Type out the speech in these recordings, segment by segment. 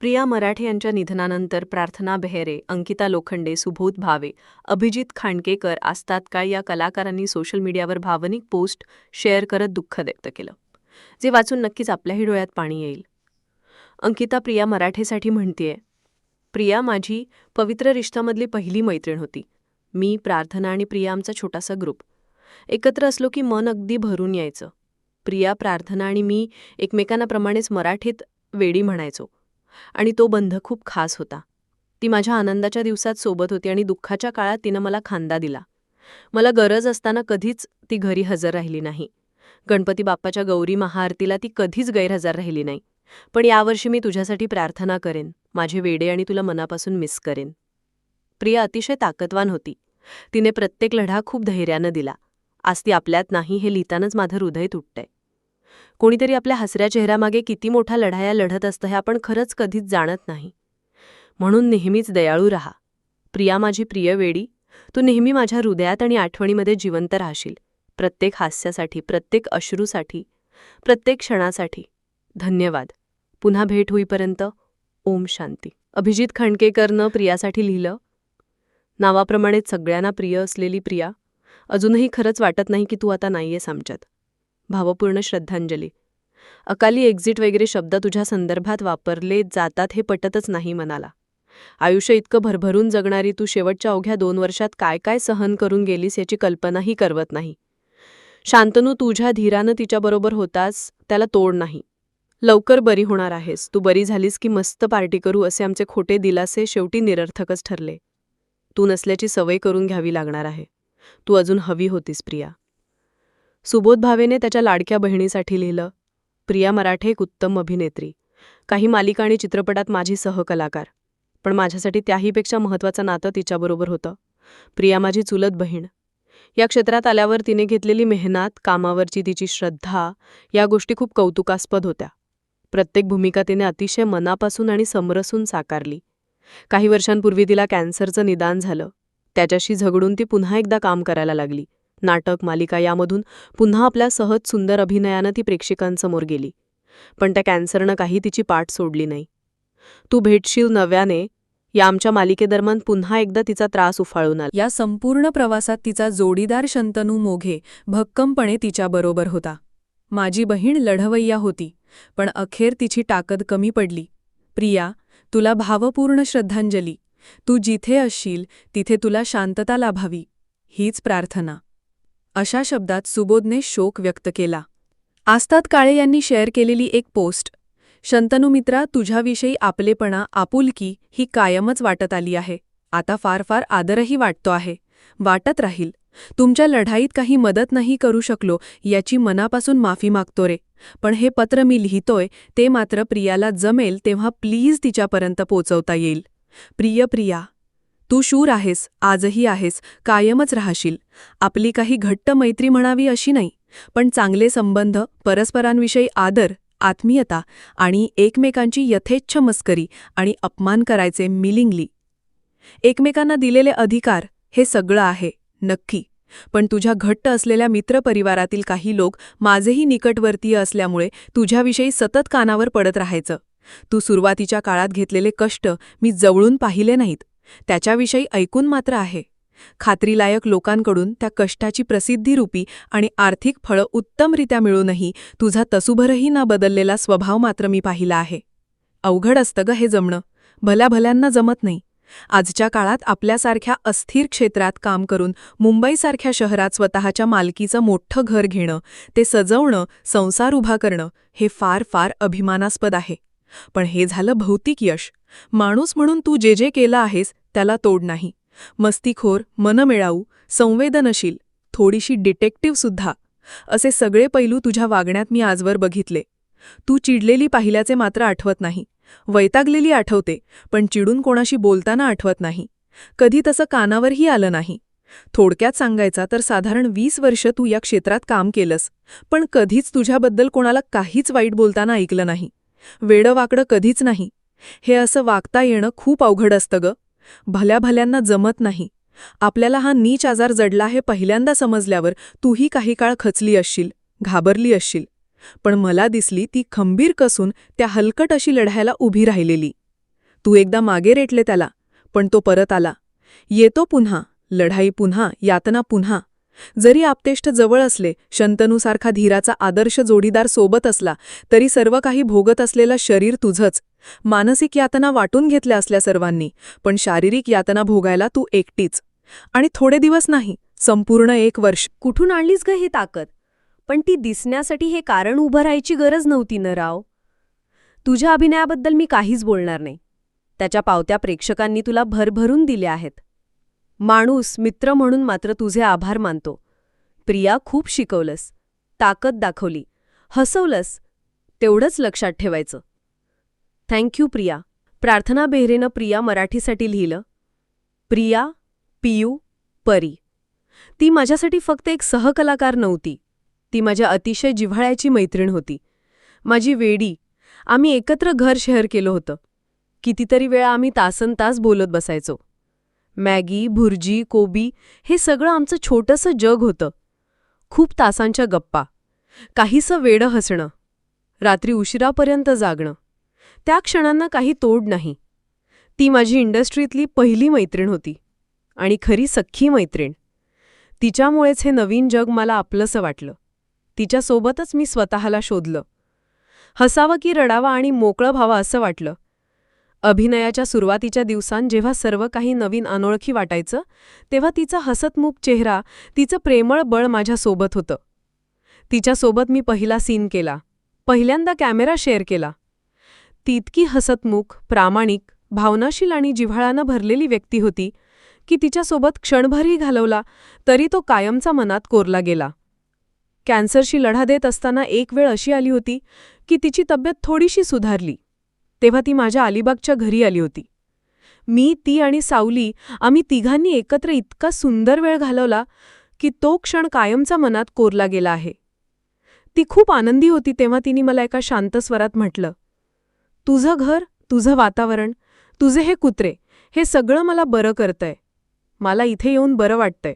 प्रिया मराठे यांच्या निधनानंतर प्रार्थना बेहेरे अंकिता लोखंडे सुबोध भावे अभिजित खांडकेकर आस्तात्काळ या कलाकारांनी सोशल मीडियावर भावनिक पोस्ट शेअर करत दुःख व्यक्त केलं. जे वाचून नक्कीच आपल्याही डोळ्यात पाणी येईल. अंकिता प्रिया मराठेसाठी म्हणतीये प्रिया माझी पवित्र रिश्तामधली पहिली मैत्रीण होती. मी प्रार्थना आणि प्रिया आमचा छोटासा ग्रुप. एकत्र असलो की मन अगदी भरून यायचं. प्रिया प्रार्थना आणि मी एकमेकांनाप्रमाणेच मराठीत वेडी म्हणायचो. आणि तो बंध खूप खास होता. ती माझ्या आनंदाच्या दिवसात सोबत होती आणि दुःखाच्या काळात तिनं मला खांदा दिला. मला गरज असताना कधीच ती घरी हजर राहिली नाही. गणपती बाप्पाच्या गौरी महाआरतीला ती कधीच गैरहजर राहिली नाही. पण यावर्षी मी तुझ्यासाठी प्रार्थना करेन. माझे वेडे आणि तुला मनापासून मिस करेन. प्रिया अतिशय ताकदवान होती. तिने प्रत्येक लढा खूप धैर्यानं दिला. आज ती आपल्यात नाही हे लिहितानाच माझं हृदय तुटतंय. कोणीतरी आपल्या हसऱ्या चेहऱ्यामागे किती मोठ्या लढाया लढत असतं हे आपण खरंच कधीच जाणत नाही. म्हणून नेहमीच दयाळू राहा. प्रिया माझी प्रिय वेडी तू नेहमी माझ्या हृदयात आणि आठवणीमध्ये जिवंत राहशील. प्रत्येक हास्यासाठी प्रत्येक अश्रूसाठी प्रत्येक क्षणासाठी. धन्यवाद. पुन्हा भेट होईपर्यंत ओम शांती. अभिजित खणकेकरनं प्रियासाठी लिहिलं नावाप्रमाणेच सगळ्यांना प्रिय असलेली प्रिया अजूनही खरंच वाटत नाही की तू आता नाहीयेस आमच्यात. भावपूर्ण श्रद्धांजली. अकाली एक्झिट वगैरे शब्द तुझ्या संदर्भात वापरले जातात हे पटतच नाही मनाला. आयुष्य इतकं भरभरून जगणारी तू शेवटच्या अवघ्या दोन वर्षात काय काय सहन करून गेलीस याची कल्पनाही करवत नाही. शांतनू तुझ्या धीरानं तिच्याबरोबर होतास त्याला तोड नाही. लवकर बरी होणार आहेस तू बरी झालीस की मस्त पार्टी करू असे आमचे खोटे दिलासे शेवटी निरर्थकच ठरले. तू नसल्याची सवय करून घ्यावी लागणार आहे. तू अजून हवी होतीस प्रिया. सुबोध भावेने त्याच्या लाडक्या बहिणीसाठी लिहिलं प्रिया मराठे एक उत्तम अभिनेत्री. काही मालिका आणि चित्रपटात माझी सहकलाकार. पण माझ्यासाठी त्याहीपेक्षा महत्त्वाचं नातं तिच्याबरोबर होतं. प्रिया माझी चुलत बहीण. या क्षेत्रात आल्यावर तिने घेतलेली मेहनत कामावरची तिची श्रद्धा या गोष्टी खूप कौतुकास्पद होत्या. प्रत्येक भूमिका तिने अतिशय मनापासून आणि समरसून साकारली. काही वर्षांपूर्वी तिला कॅन्सरचं निदान झालं. त्याच्याशी झगडून ती पुन्हा एकदा काम करायला लागली. नाटक मालिका यामधून पुन्हा आपल्या सहज सुंदर अभिनयानं ती प्रेक्षकांसमोर गेली. पण त्या कॅन्सरनं काही तिची पाठ सोडली नाही. तू भेटशील नव्याने या आमच्या मालिकेदरम्यान पुन्हा एकदा तिचा त्रास उफाळून आला. या संपूर्ण प्रवासात तिचा जोडीदार शंतनू मोघे भक्कमपणे तिच्याबरोबर होता. माझी बहीण लढवय्या होती पण अखेर तिची ताकद कमी पडली. प्रिया तुला भावपूर्ण श्रद्धांजली. तू जिथे असशील तिथे तुला शांतता लाभावी. हीच प्रार्थना. अशा शब्दात सुबोधने शोक व्यक्त केला. आस्ताद काळे यांनी शेअर केलेली एक पोस्ट शंतनू मित्रा तुझ्याविषयी आपलेपणा आपुलकी ही कायमच वाटत आली आहे. आता फार फार आदरही वाटतो आहे. वाटत राहील. तुमच्या लढाईत काही मदत नाही करू शकलो याची मनापासून माफी मागतो रे. पण हे पत्र मी लिहितोय ते मात्र प्रियाला जमेल तेव्हा प्लीज तिच्यापर्यंत पोचवता येईल. प्रिय प्रिया तू शूर आहेस आजही आहेस कायमच राहशील. आपली काही घट्ट मैत्री म्हणावी अशी नाही पण चांगले संबंध परस्परांविषयी आदर आत्मीयता आणि एकमेकांची यथेच्छ मस्करी आणि अपमान करायचे मिलिंगली. एकमेकांना दिलेले अधिकार हे सगळं आहे नक्की. पण तुझ्या घट्ट असलेल्या मित्रपरिवारातील काही लोक माझेही निकटवर्तीय असल्यामुळे तुझ्याविषयी सतत कानावर पडत राहायचं. तू सुरुवातीच्या काळात घेतलेले कष्ट मी जवळून पाहिले नाहीत. त्याच्याविषयी ऐकून मात्र आहे. खात्रीलायक लोकांकडून त्या कष्टाची प्रसिद्धीरूपी आणि आर्थिक फळं उत्तमरित्या मिळूनही तुझा तसुभरही न बदललेला स्वभाव मात्र मी पाहिला आहे. अवघड असतं ग हे जमणं. भल्या भल्यांना जमत नाही. आजच्या काळात आपल्यासारख्या अस्थिर क्षेत्रात काम करून मुंबईसारख्या शहरात स्वतःच्या मालकीचं मोठं घर घेणं ते सजवणं संसार उभा करणं हे फार फार अभिमानास्पद आहे. पण हे झालं भौतिक यश. माणूस म्हणून तू जे जे केलं आहेस त्याला तोड नाही. मस्तीखोर मनमिळाऊ संवेदनशील थोडीशी डिटेक्टिव्ह सुद्धा. असे सगळे पैलू तुझ्या वागण्यात मी आजवर बघितले. तू चिडलेली पाहिल्याचे मात्र आठवत नाही. वैतागलेली आठवते पण चिडून कोणाशी बोलताना आठवत नाही. कधी तसं कानावरही आलं नाही. थोडक्यात सांगायचा तर साधारण वीस वर्ष तू या क्षेत्रात काम केलंस पण कधीच तुझ्याबद्दल कोणाला काहीच वाईट बोलताना ऐकलं नाही. वेडं वाकडं कधीच नाही. हे असं वागता येणं खूप अवघड असतं ग. भल्या भल्यांना जमत नाही. आपल्याला हा नीच आजार जडला हे पहिल्यांदा समजल्यावर तूही काही काळ खचली असशील घाबरली असशील. पण मला दिसली ती खंबीर कसून त्या हलकट अशी लढायला उभी राहिलेली. तू एकदा मागे रेटले त्याला पण तो परत आला. येतो पुन्हा लढाई पुन्हा यातना पुन्हा. जरी आपतेष्ट जवळ असले शंतनूसारखा धीराचा आदर्श जोडीदार सोबत असला तरी सर्व काही भोगत असलेलं शरीर तुझंच. मानसिक यातना वाटून घेतल्या असल्या सर्वांनी पण शारीरिक यातना भोगायला तू एकटीच. आणि थोडे दिवस नाही संपूर्ण एक वर्ष. कुठून आणलीस ग ही ताकद? पण ती दिसण्यासाठी हे कारण उभं राहायची गरज नव्हती न राव. तुझ्या अभिनयाबद्दल मी काहीच बोलणार नाही. त्याच्या पावत्या प्रेक्षकांनी तुला भरभरून दिल्या आहेत. माणूस मित्र म्हणून मात्र तुझे आभार मानतो. प्रिया खूप शिकवलंस. ताकद दाखवली. हसवलंस. तेवढंच लक्षात ठेवायचं. Thank you Priya. प्रार्थना बेहरेनं प्रिया मराठीसाठी लिहिलं. प्रिया पियू परी. ती माझ्यासाठी फक्त एक सहकलाकार नव्हती. ती माझ्या अतिशय जिव्हाळ्याची मैत्रीण होती. माझी वेडी आम्ही एकत्र घर शेअर केलं होतं. कितीतरी वेळा आम्ही तासन तास बोलत बसायचो. मॅगी भुर्जी कोबी हे सगळं आमचं छोटंसं जग होतं. खूप तासांच्या गप्पा. काहीसं वेडं हसणं. रात्री उशिरापर्यंत जागणं. त्या क्षणांना काही तोड नाही. ती माझी इंडस्ट्रीतली पहिली मैत्रीण होती आणि खरी सख्खी मैत्रीण. तिच्यामुळेच हे नवीन जग मला आपलंसं वाटलं. तिच्यासोबतच मी स्वतःला शोधलं. हसावं की रडावा आणि मोकळं व्हावं असं वाटलं. अभिनयाच्या सुरुवातीच्या दिवसांत जेव्हा सर्व काही नवीन अनोळखी वाटायचं तेव्हा तिचा हसतमुख चेहरा तिचं प्रेमळ बळ माझ्यासोबत होतं. तिच्यासोबत मी पहिला सीन केला. पहिल्यांदा कॅमेरा शेअर केला. ती इतकी हसतमुख प्रामाणिक भावनाशील आणि जिव्हाळानं भरलेली व्यक्ती होती की तिच्यासोबत क्षणभरही घालवला तरी तो कायमचा मनात कोरला गेला. कॅन्सरशी लढा देत असताना एक वेळ अशी आली होती की तिची तब्येत थोडीशी सुधारली. तेव्हा ती माझ्या अलिबागच्या घरी आली होती. मी ती आणि सावली आम्ही तिघांनी एकत्र इतका सुंदर वेळ घालवला की तो क्षण कायमचा मनात कोरला गेला आहे. ती खूप आनंदी होती तेव्हा तिने मला एका शांत स्वरात म्हटलं तुझं घर तुझं वातावरण तुझे हे कुत्रे हे सगळं मला बरं करतंय. मला इथे येऊन बरं वाटतंय.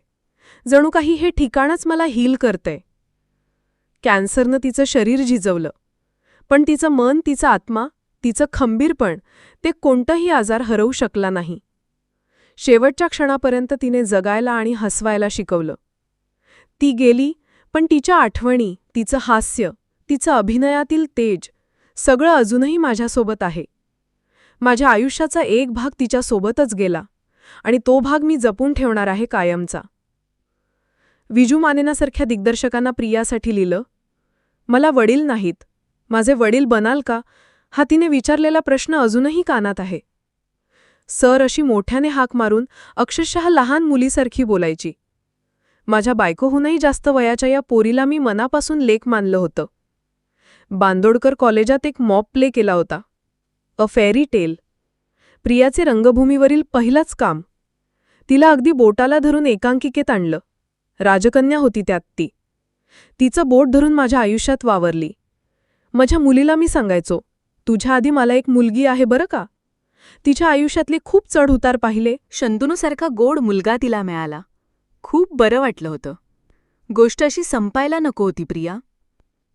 जणू काही हे ठिकाणच मला हील करतंय. कॅन्सरनं तिचं शरीर झिजवलं. पण तिचं मन तिचा आत्मा तिचं खंबीरपण ते कोणताही आजार हरवू शकला नाही. शेवटच्या क्षणापर्यंत तिने जगायला आणि हसवायला शिकवलं. ती गेली पण तिच्या आठवणी तिचं हास्य तिचं अभिनयातील तेज सगळं अजूनही माझ्यासोबत आहे. माझ्या आयुष्याचा एक भाग तिच्यासोबतच गेला आणि तो भाग मी जपून ठेवणार आहे कायमचा. विजू मानेनासारख्या दिग्दर्शकांना प्रियासाठी लिहिलं मला वडील नाहीत. माझे वडील बनाल का? हा तिने विचारलेला प्रश्न अजूनही कानात आहे. सर अशी मोठ्याने हाक मारून अक्षरशः लहान मुलीसारखी बोलायची. माझ्या बायकोहूनही जास्त वयाच्या या पोरीला मी मनापासून लेख मानलं होतं. बांदोडकर कॉलेजात एक मॉप प्ले केला होता. अ फेरी टेल. प्रियाचे रंगभूमीवरील पहिलाच काम. तिला अगदी बोटाला धरून एकांकिकेत आणलं. राजकन्या होती त्यात ती. तिचं बोट धरून माझ्या आयुष्यात वावरली. माझ्या मुलीला मी सांगायचो तुझ्या आधी मला एक मुलगी आहे बरं का? तिच्या आयुष्यातले खूप चढ उतार पाहिले. शंतनूसारखा गोड मुलगा तिला मिळाला. खूप बरं वाटलं होतं. गोष्ट अशी संपायला नको होती प्रिया.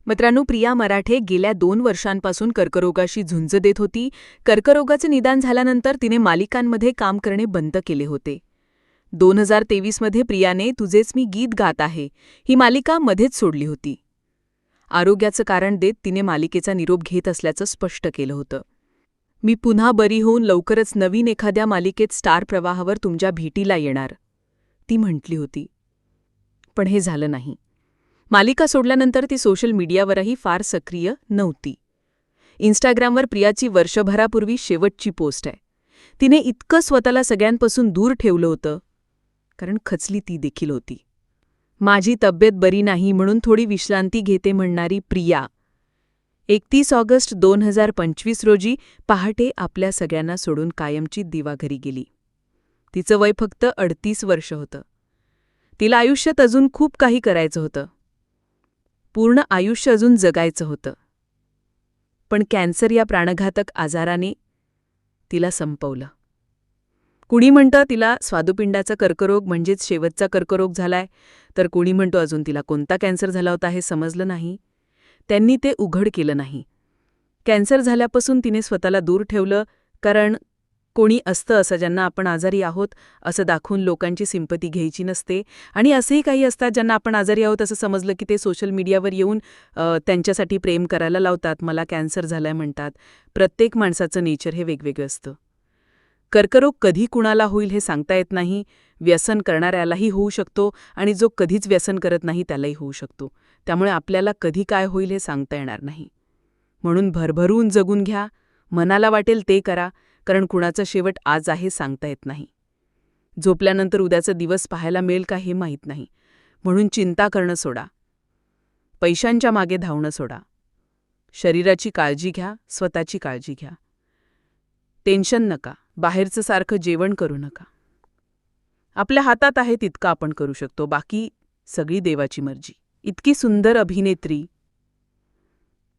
मित्रांनो प्रिया मराठे गेल्या दोन वर्षांपासून कर्करोगाशी झुंज देत होती. कर्करोगाचं निदान झाल्यानंतर तिने मालिकांमध्ये काम करणे बंद केले होते. दोन हजार तेवीसमध्ये प्रियाने तुझेच मी गीत गात आहे ही मालिका मध्येच सोडली होती. आरोग्याचं कारण देत तिने मालिकेचा निरोप घेत असल्याचं स्पष्ट केलं होतं. मी पुन्हा बरी होऊन लवकरच नवीन एखाद्या मालिकेत स्टार प्रवाहावर तुमच्या भेटीला येणार ती म्हटली होती. पण हे झालं नाही. मालिका सोडल्यानंतर ती सोशल मीडियावरही फार सक्रिय नव्हती. इन्स्टाग्रामवर प्रियाची वर्षभरापूर्वी शेवटची पोस्ट आहे. तिने इतकं स्वतःला सगळ्यांपासून दूर ठेवलं होतं. कारण खचली ती देखील होती. माझी तब्येत बरी नाही म्हणून थोडी विश्रांती घेते म्हणणारी प्रिया. एकतीस ऑगस्ट दोन हजार पंचवीस रोजी पहाटे आपल्या सगळ्यांना सोडून कायमची दिवाघरी गेली. तिचं वय फक्त अडतीस वर्ष होतं. तिला आयुष्यात अजून खूप काही करायचं होतं. पूर्ण आयुष्य अजून जगायचं होतं. पण कॅन्सर या प्राणघातक आजाराने तिला संपवलं. कुणी म्हणतं तिला स्वादुपिंडाचा कर्करोग म्हणजेच शेवटचा कर्करोग झालाय तर कुणी म्हणतो अजून तिला कोणता कॅन्सर झाला होता हे समजलं नाही. त्यांनी ते उघड केलं नाही. कॅन्सर झाल्यापासून तिने स्वतःला दूर ठेवलं कारण कोणी असतं असं ज्यांना आपण आजारी आहोत असं दाखवून लोकांची सिंपती घ्यायची नसते. आणि असेही काही असतात ज्यांना आपण आजारी आहोत असं समजलं की ते सोशल मीडियावर येऊन त्यांच्यासाठी प्रेम करायला लावतात. मला कॅन्सर झालाय म्हणतात. प्रत्येक माणसाचं नेचर हे वेगवेगळं असतं. कर्करोग कधी कुणाला होईल हे सांगता येत नाही. व्यसन करणाऱ्यालाही होऊ शकतो आणि जो कधीच व्यसन करत नाही त्यालाही होऊ शकतो. त्यामुळे आपल्याला कधी काय होईल हे सांगता येणार नाही. म्हणून भरभरून जगून घ्या. मनाला वाटेल ते करा. कारण कुणाचा शेवट आज आहे सांगता येत नाही. झोपल्यानंतर उद्याचा दिवस पाहायला मिळेल का हे माहीत नाही. म्हणून चिंता करणं सोडा. पैशांच्या मागे धावणं सोडा. शरीराची काळजी घ्या स्वतःची काळजी घ्या. टेन्शन नका बाहेरचं सारखं जेवण करू नका. आपल्या हातात आहे तितकं आपण करू शकतो बाकी सगळी देवाची मर्जी. इतकी सुंदर अभिनेत्री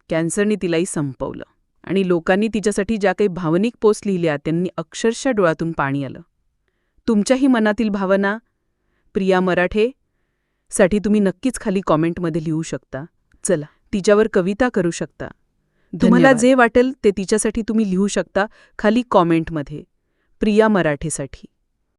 कॅन्सरने तिलाही संपवलं. आणि लोकांनी तिच्यासाठी ज्या काही भावनिक पोस्ट लिहिल्या त्यांनी अक्षरशः डोळ्यातून पाणी आलं. तुमच्याही मनातील भावना प्रिया मराठे साठी तुम्ही नक्कीच खाली कॉमेंटमध्ये लिहू शकता. चला तिच्यावर कविता करू शकता. तुम्हाला. जे वाटेल ते तिच्यासाठी तुम्ही लिहू शकता खाली कॉमेंटमध्ये. प्रिया मराठेसाठी.